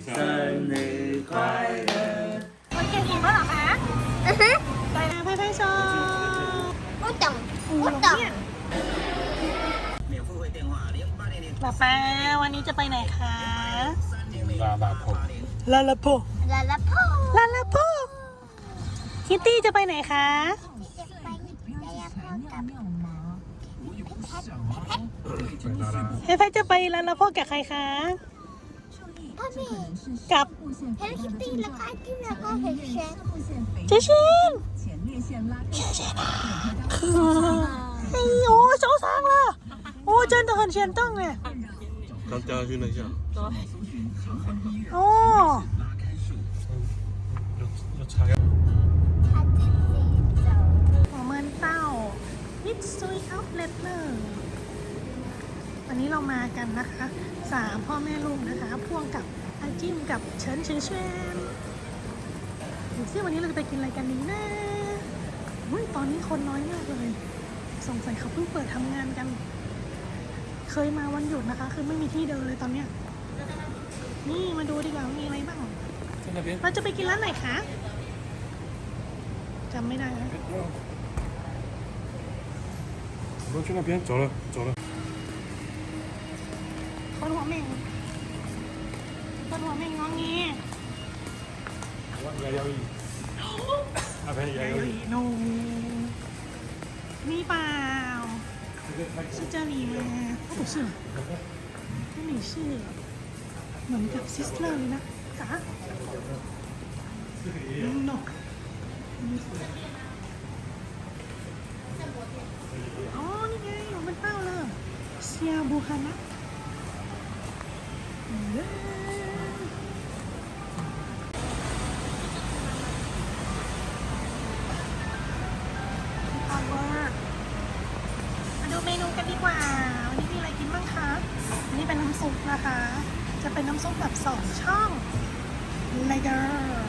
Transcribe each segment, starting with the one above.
生日快乐！ มันเก่งอีกแล้วเหรอคะ อือฮึ ไปนะพ่อพ่อชอบ 不懂 อู 不 หลง 懂 เนี่ย 免付费电话零八零零 ป๊าป๊าวันนี้จะไปไหนคะ 八八破。 ลาลาโพ ลาลาพ่อ ลาลาโพคิตตี้จะไปไหนคะ จะไปลาลาพ่อกับ เฮ้ยแพทจะไปลาลาโพกับใครคะ พ่อแม่ กับ เฮลคิตตี้แล้วก็ไอติมแล้วก็เฮลเชน เจชินเจชิน啊哎呦受伤了哦真的很严重哎刚掉下去那一下，哦要擦药。 他自己走 หัวเมินเต้ามิตซุยอัพเลตเลอร์ วันนี้เรามากันนะคะสามพ่อแม่ลูกนะคะ พ่วงกับอาจิ้มกับเฉินชื่อเชวนดูซิวันนี้เราจะไปกินอะไรกันดีนะอุ้ยตอนนี้คนน้อยมากเลย สงสัยเขาเพิ่งเปิดทำงานกัน เคยมาวันหยุดนะคะ คือไม่มีที่เดินเลยตอนเนี้ย นี่มาดูดีกว่าว่ามีอะไรบ้าง 在那边。 เราจะไปกินร้านไหนคะจำไม่ได้แล้ว 我们去那边，走了，走了。 คนหัวเหม่งคนหัวเม่งงองงี้ ว่าอย่าเยาอีอะเพยอย่เยาอีโนมีเปล่าชื่อเจ้าหนีมาเขาบอกชื่อไม่มีชื่อเหมือนกับซิสเตอร์เลยนะจ๊ะนกอ๋อนี่ไงมันเป้าเลยเซียบูฮานะ เอาวเวอร์มาดูเมนูกันดีกว่า วันนี้มีอะไรกินบ้างคะ นี่เป็นน้ำซุปนะคะ จะเป็นน้ำซุปแบบสองช่องเลเกอร์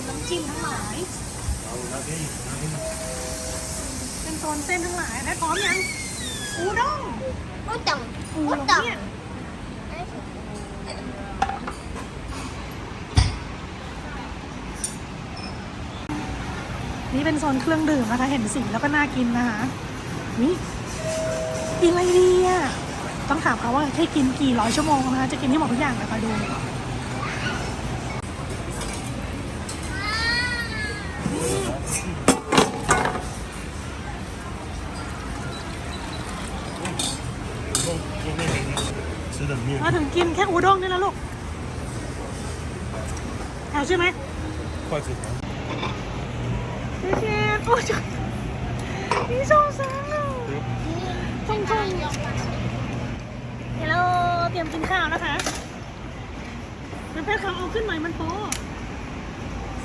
นน้ำจิ้มทั้งหลายเป็นโซนเส้นทั้งหลายแม่พร้อมยังอูด้งอูด้งอูด้งนี่เป็นโซนเครื่องดื่มนะคะ เห็นสีแล้วก็น่ากินนะคะนี่กินอะไรดีอะต้องถามเขาว่าให้กินกี่ร้อยชั่วโมงนะคะ จะกินที่หมดทุกอย่างเลยค่ะดู มาถึงกินแค่อูด้งนี่ยนะลูกแถวใช่ไหมค่อยสุดนะพี่เชนโอ้ยนี่สงสารอะชงชงเดี๋ยวเราเตรียมกินข้าวนะคะมันเพชรเขาเอาขึ้นใหม่มันโต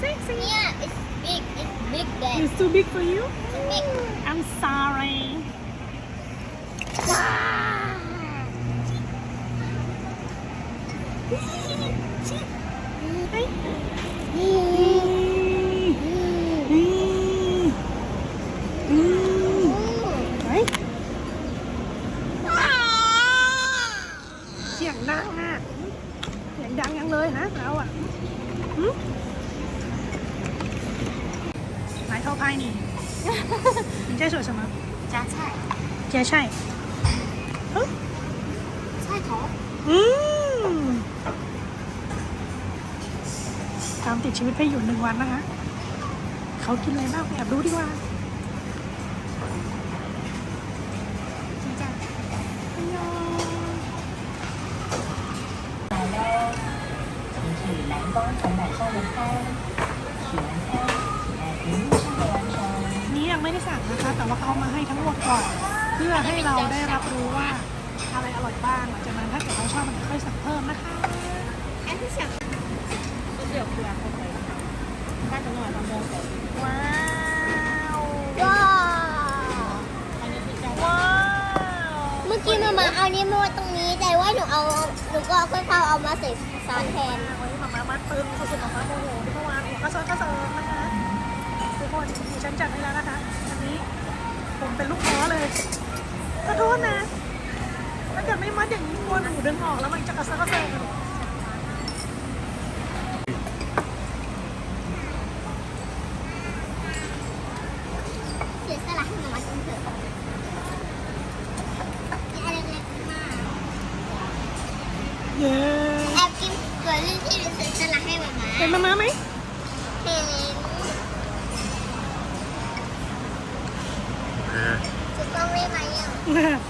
sexy yeah it's big it's big bag it's too big for you I'm sorry wow เฮ้ยเสียงดังอ่ะเสียงดังยังเลยนะเราอ่ะหึ来偷拍你你在说什么榨菜芥菜嗯菜头 อื ติดชีวิตไปอยู่หนึ่งวันนะคะ เขากินอะไรบ้างแอบดูดีกว่านี่ยังไม่ได้สั่งนะคะ แต่ว่าเขามาให้ทั้งหมดก่อน เพื่อให้เราได้รับรู้ว่าอะไรอร่อยบ้างจากนั้นถ้าเกิดเราชอบมันค่อยสั่งเพิ่มนะคะแอนที่เสียง องว้าวว้าวว้าว เมื่อกี้มามาเอานี้มาไว้ตรงนี้ แต่ว่าหนูเอา หนูก็ค่อยๆเอามาใส่ซอสแทน วันนี้มามามัดตึงสุดๆของมาโมโหที่เมื่อวานหัวกระเซิร์กระเซิร์นะคะทุกคนดิฉันจัดให้แล้วนะคะอันนี้ผมเป็นลูกค้าเลยขอโทษนะถ้าเกิดไม่มัดอย่างนี้กลัวหนูดึงออกแล้วมันจะกระเซิร์กระเซิร์เเถอะนี่อันเล็กๆมากเย้แอบกินตัวเรื่องที่เป็นเสียสละให้มามาเป็นมาม่าไหมเห็น Eh, จะต้องได้ไหมอะหายไ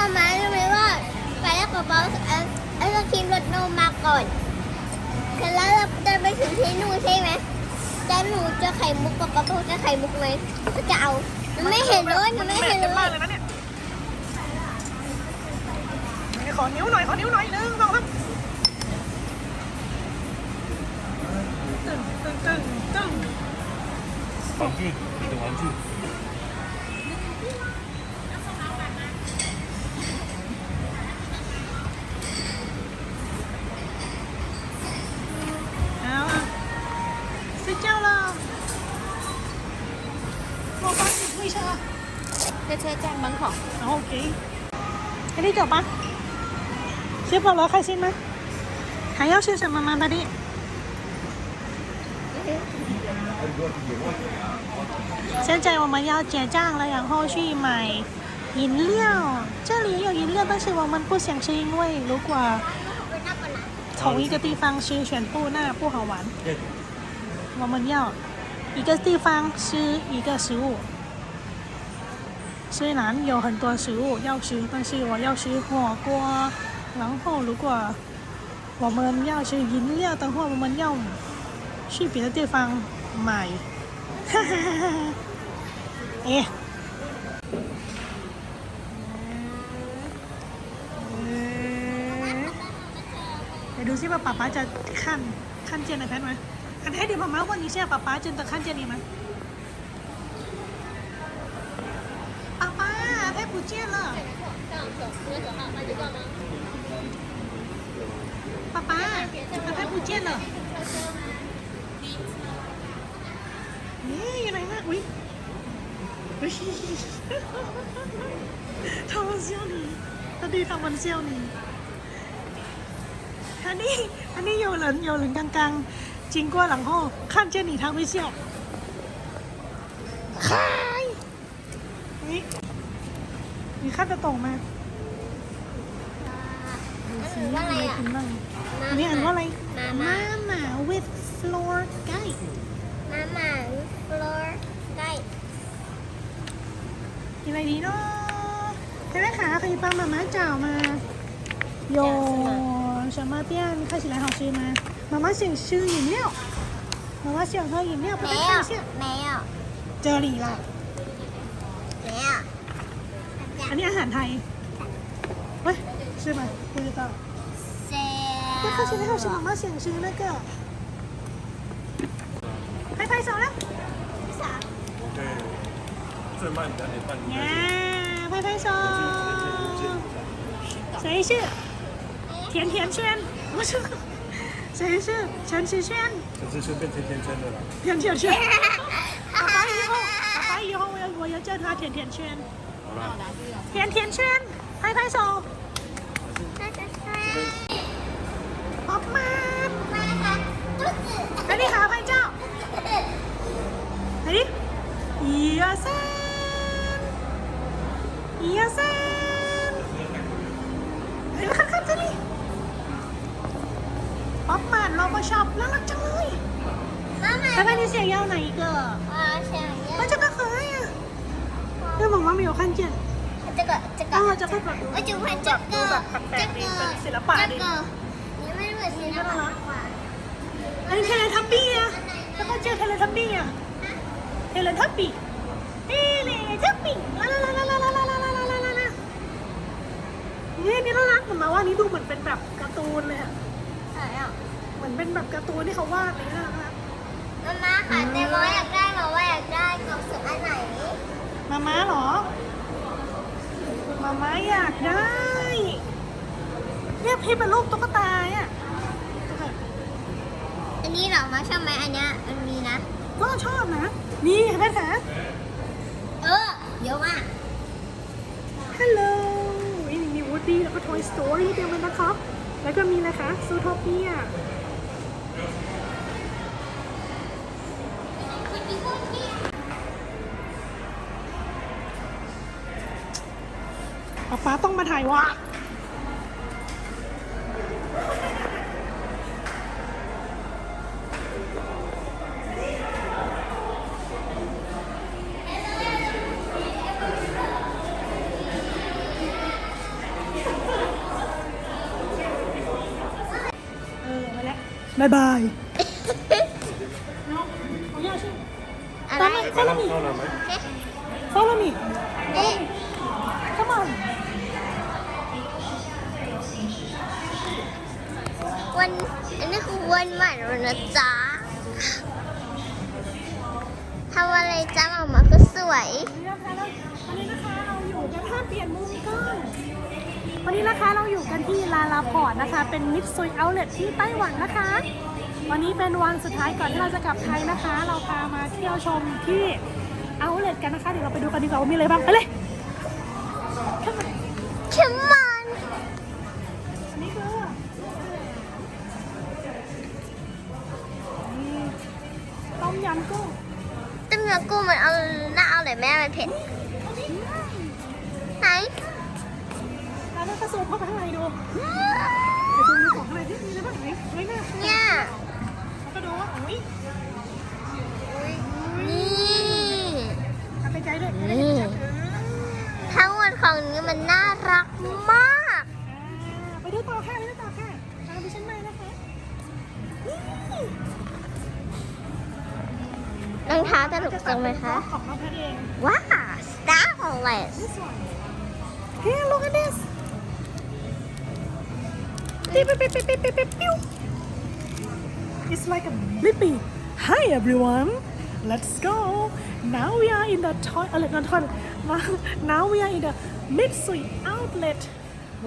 ทำไมรู้ไหมว่าไปแล้วกระเป๋าไอ้ต้องทิ้งรถนมมาก่อนแล้วเราจะไปถึงที่นู่นใช่ไหมจะหนูจะไข่มุกกับป๊าป๊าจะไข่มุกไหมก็จะเอาไม่เห็นเลยไม่เห็นเลยมากเลยนนี่ยขอนิ้วหน่อยขอนิ้วหน่อยนึงสองสามตึงตึงตึงตึงของที่มีตรงนั้นที่ 在车站门口然后给给你走吧吃饱了开心吗还要吃什么吗大弟现在我们要结账了，然后去买饮料。这里有饮料，但是我们不想吃，因为如果同一个地方吃全部，那不好玩。我们要一个地方吃一个食物。 虽然有很多食物要吃，但是我要吃火锅。然后如果我们要吃饮料的话，我们要去别的地方买。哈哈哈哈！哎。เดี๋ยวดูซิว่าป๊าป๊าจะขั้นขั้นเจนไอแพดไหมอันให้เดี๋ยวป๊าม้าวันนี้ใช่ป๊าป๊าเจนจะขั้นเจนนี้ไหม ไอ้ผู้เจน了ป๊าป๊าไอ้ผู้เจน了นี่อยู่ไหนมากอุ้ยอุ้ยทำมันเซี่ยวนี่ตอนนี้ทำมันเซี่ยวนี่ อันนี้อันนี้有人有人刚刚经过然 后看见你他会笑嗨นี่你看得懂吗 ว่าอะไรอ่ะ กินบ้างอันนี้อ่านว่าอะไร มา Mama with floor guide มาม่าฟลอร์ไก่ กินอะไรดีเนาะใช่ไหมคะ可以帮妈妈找吗有什么店看起来好吃吗妈妈想吃饮料妈妈想喝饮料不没在看有线没有这里啦没 อันนี้อาหารไทยเฮ้ย是吗不知道เซ那看起来好像妈妈想吃那个拍拍手了对，最慢两点半应该呀拍拍手谁是甜甜圈不是谁是陈池圈是，只是顺便甜甜圈的啦。甜甜圈爸爸以后爸爸以后我要我要叫他甜甜圈好啦， เ甜甜圈，拍拍手。ป๊อปมามาค่ะตุ๊ดอันนี้ค่ะพายเจ้าอันนี้เอียเซนเอียเซนเห็นค่ะค่ะเจนี่ป๊อปมาเราก็ช็อบน่ารักจังเลยแล้วมันนี่เสียงยาวไหนอีกเหรอเสียงยาวแล้วจะก็เคยอะ เรื่องบอกว่ามีอยู่ขั้นเจ็ด 要这个这 อ๋อ 个， จะค่อยกดดู 我就换这个 ดูแบบแปล 这 กๆดี 个 เป็นศิลปะ 这 ดี 个，你们如果是那个话， อันนี้เทเลทับบี้อ่ะแล้วก็เจอเทเลทับบี้อ่ะเทเลทับบี้เทเลทับบี้ลาลาลาลาลาลาลาลาลาลาลาลานี่นี่น่ารักเหมือนมาว่านี่ดูเหมือนเป็นแบบการ์ตูนเลยอ่ะ 想要。 เหมือนเป็นแบบการ์ตูนที่เขาวาดเลยน่ารัก มาม่าค่ะแต่ว่าอยากได้มา มาม้าเหรอ มาม้าอยากได้ เนี่ยพี่เป็นรูปตุ๊กตาอะ อันนี้เหรอมาชอบไหมอันเนี้ยอันนี้นะ ก็ชอบนะ นี่เห็นไหมคะเออเยอะมากฮัลโหลนี่มีวูดดี้แล้วก็ Toy Story เดียวกันนะครับ แล้วก็มีนะคะซูโทเปีย ป๊าป๊าต้องมาถ่ายวะบายบาย อะไร เข้าเราไหม อ้วันใหม่แล้วนะจ๊ะทำอะไรจ้าออกมาก็สวย วันนี้นะคะเราวันนี้นะคะเราอยู่กันถ้าเปลี่ยนมุมกล้องวันนี้นะคะเราอยู่กันที่ลาลาพอร์ตนะคะ เป็นมิดซุยเอาเล็ตที่ไต้หวันนะคะ วันนี้เป็นวันสุดท้ายก่อนที่เราจะกลับไทยนะคะ เราพามาเที่ยวชมที่เอาเล็ตกันนะคะ เดี๋ยวเราไปดูกันดีกว่าว่ามีอะไรบ้างไปเลย ต้มยำกุ้งมันเอาน้าเอาเลยแม่มันเผ็ด ไหนแล้วก็ซูมเข้าไปข้างในดูไปซูมดูของข้างในที่มีอะไรบ้างไหนเฮ้ยน่าเนี่ยแล้วก็ดูว่าโอ้ยนี่ทำใจด้วยนี่ทั้งหมดของนี้มันน่ารักมาก ไปดูต่อค่ะไปดูต่อค่ะตามไปชั้นในนะคะ รองเท้าจะถูกจังไหมคะ ของน้องแพทย์เอง ว้าว Starless this one hey look at this ปิ๊บปิ๊บปิ๊บปิ๊บปิ๊บปิ๊บปิ๊บ It's like a blippy Hi everyone Let's go Now we are in the toilet not toilet Now we are in the Mitsui outlet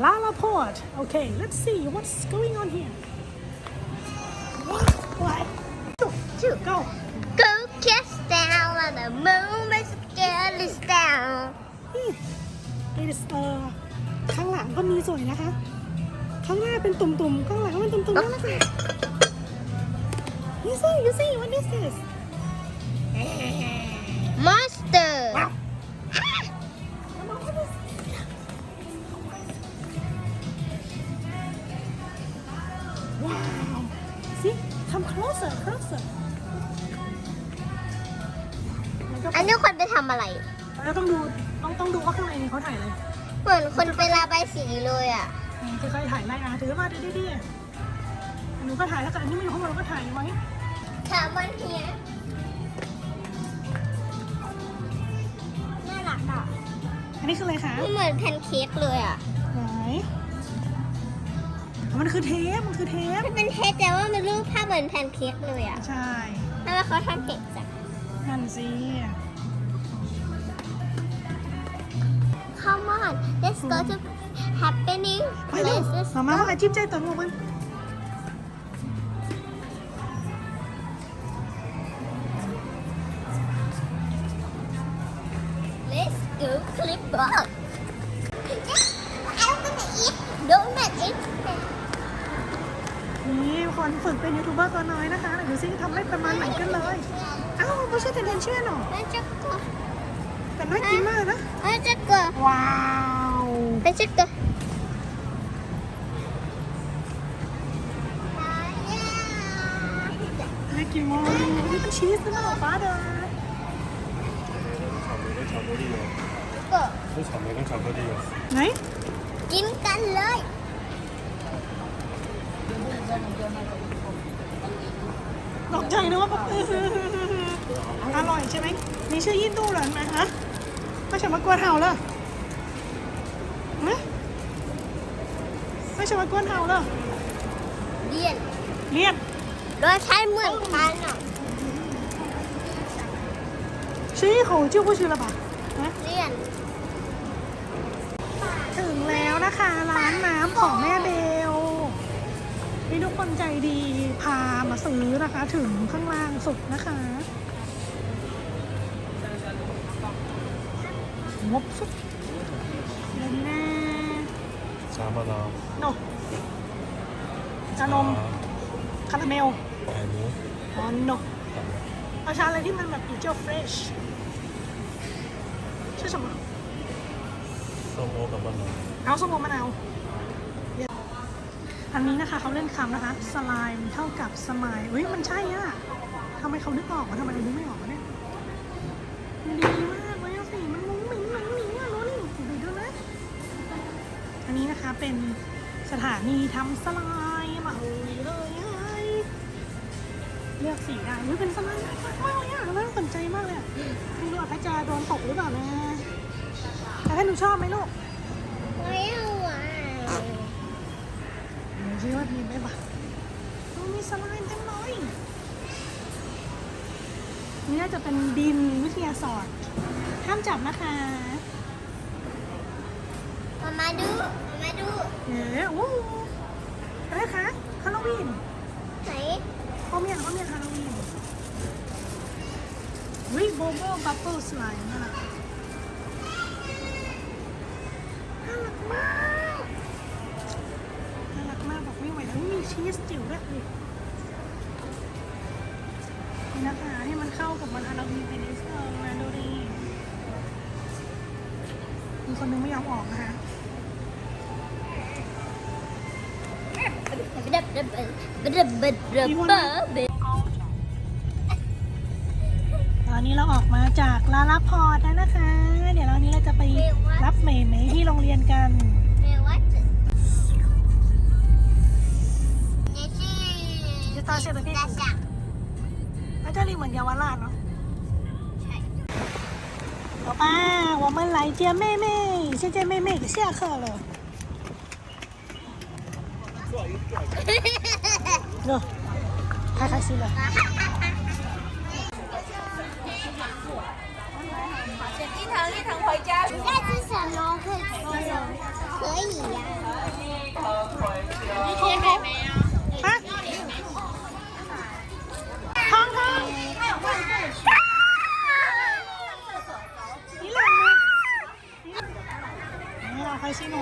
Lalaport Okay let's see what's going on here เออข้างหลังก็มีสวยนะคะ ข้างหน้าเป็นตุ่มๆ ข้างหลังก็เป็นตุ่มๆนั่นแหละค่ะ You see you see what is this Monster Wow Come on, what is Wow See come closer closer แล้วก็อันนี้คนไปทำอะไรแล้วต้องดู ต้องต้องดูว่าข้างในนี้เขาถ่ายอะไรเหมือนคนไประบายสีเลยอะอืมค่อยๆถ่ายไล่อาถือมาดิดิหนูก็ถ่ายแล้วแต่อันนี้ไม่รู้ข้างบนเราก็ถ่ายไว้ถามมันเฮียน่ารักอะอันนี้คืออะไรคะมันเหมือนแพนเค้กเลยอะไหนอ๋อมันคือเทปมันคือเทปมันเป็นเทสแต่ว่ามันรูปภาพเหมือนแพนเค้กเลยอะใช่แล้วเขาทำเผ็ดจ้ะนั่นสิ Come on let's go to happening ไปเร็ว places มามาว่าจิ้มใจตัวงูมัน 하지마 라 해줄거 와우 해줄거 하지마 이거 시스나 봐라 Tôi sợ mày con sợ đi rồi. Đấy. Kim canh lên Đọc chảy đúng không? À, rồi chứ anh? Mình sẽ yên tu lần mà hả? ไม่ใช่มากวนเห่าเหรอนะไม่ใช่มากวนเห่าเหรอเรียนเรียนโดยใช้เหมือนกันอะชื่อเขาชื่อผู้ชื่ออะบาเรียน ถึงแล้วนะคะ ร้านน้ำของแม่เบลนี่ทุกคนใจดีพามาซื้อนะคะ ถึงข้างล่างสุดนะคะ 없 어? 맨날 사마나 no 자놈 카라멜 아니 어 no เอาชาอะไรที่มันแบบอยู่เจ้าเฟรชช่อสมองส้มโอกับมะนาวเอาส้มโมะนาวอันนี้นะคะเขาเล่นคำนะคะสไลม์เท่ากับสมายเฮ้ยมันใช่อะทำไมเขานึกออกวะทำไมเรานึกไม่ออกวะเนี่ยดี นะคะ เป็นสถานีทำสไลม์มาเฮ้ยเลยไอเลือกสีได้เฮ้ยเป็นสไลม์น่ากมากเลยอะน่าสนใจมากเลยอะไม่รู้ว่าระจะโดนตกหรือเปล่านะแต่ถ้าหนูชอบไหมลูกไม่เอาอะเดี๋ยวชื่อว่าทีมได้ปะโอ้มีสไลม์เต็มเลยนี่น่าจะเป็นดินวิทยาศาสตร์ห้ามจับนะคะ มามาดู ดูเอ๋โอ้อะไรคะฮาโลวีนไหนพ่อเมียนพ่อเมียนฮาโลวีนวิโบโบบับเบิลสไลม์น่ารักน่ารักมากน่ารักมากบอกไม่ไหวแล้วมีชีสจิ๋วด้วยนี่นี่นะคะให้มันเข้ากับมันฮาโลวีนไปนิดนึงนะดูดิมีคนนึงไม่ยอมออกนะคะ ตอนนี้เราออกมาจากลาลาพอร์ตแล้วนะคะ เดี๋ยวเรานี้เราจะไปรับเมย์ที่โรงเรียนกันยูาอาจารย์เหมือนเยาวราชเนาะป้าว่ามันไหลเจียแม่เม่เจียแม่เม่เสียเคอเลย 哟，太开心了。那是什么可以吃的？可以呀、啊！康康，你冷吗？你好开心哦！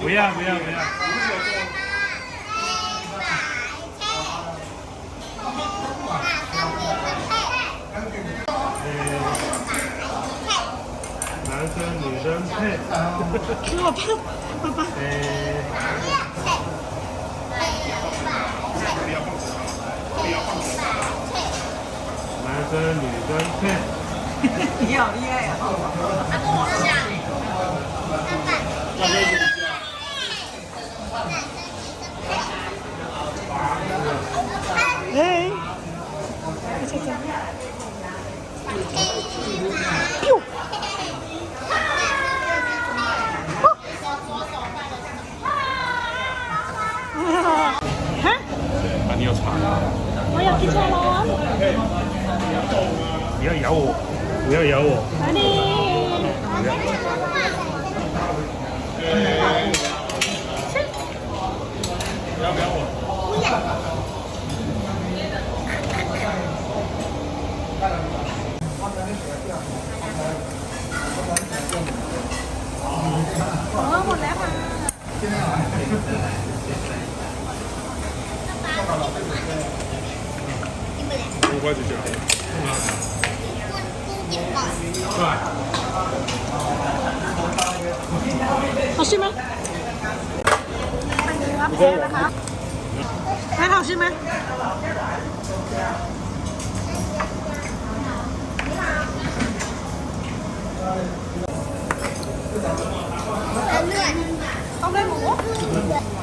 不要不要不要，男生女生配，给我爸爸爸诶，男生女生配。你要有我，你要有我。哪里？ เอาชิมไหมเม่เอาชิมไหม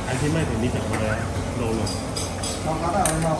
อันที่ไม่ถึงนี่จากเลยโลโลลองรับไหมลอง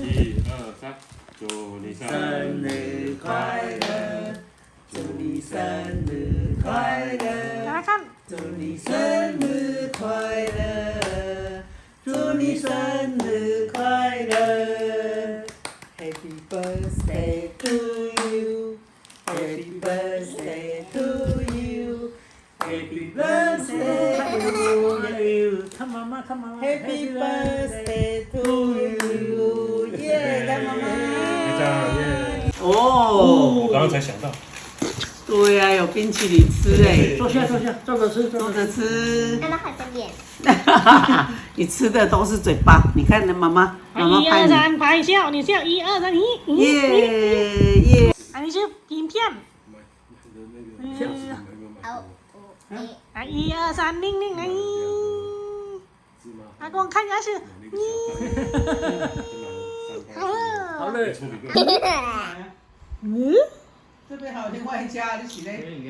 一二三，祝你生日快乐，祝你生日快乐，祝你生日快乐，祝你生日快乐，Happy birthday to you，Happy birthday。birthday to you，看妈妈，看妈妈，Happy birthday to you，耶，来妈妈。这样耶！哦我刚刚才想到，对呀、有冰淇淋吃哎，坐下坐下，坐着吃坐着吃。 แล้วหัดจะเปลี่ยน 你吃的都是嘴巴，你看你妈妈，妈妈一拍你，二三拍笑你笑一二三咦咦咦 耶耶， อันนี้ชื่อกินเพี้ยน เอาโอ้เ 一二三，宁宁，哎，老公，看牙齿，哈哈哈哈哈！嗯，这边好像外加的是嘞。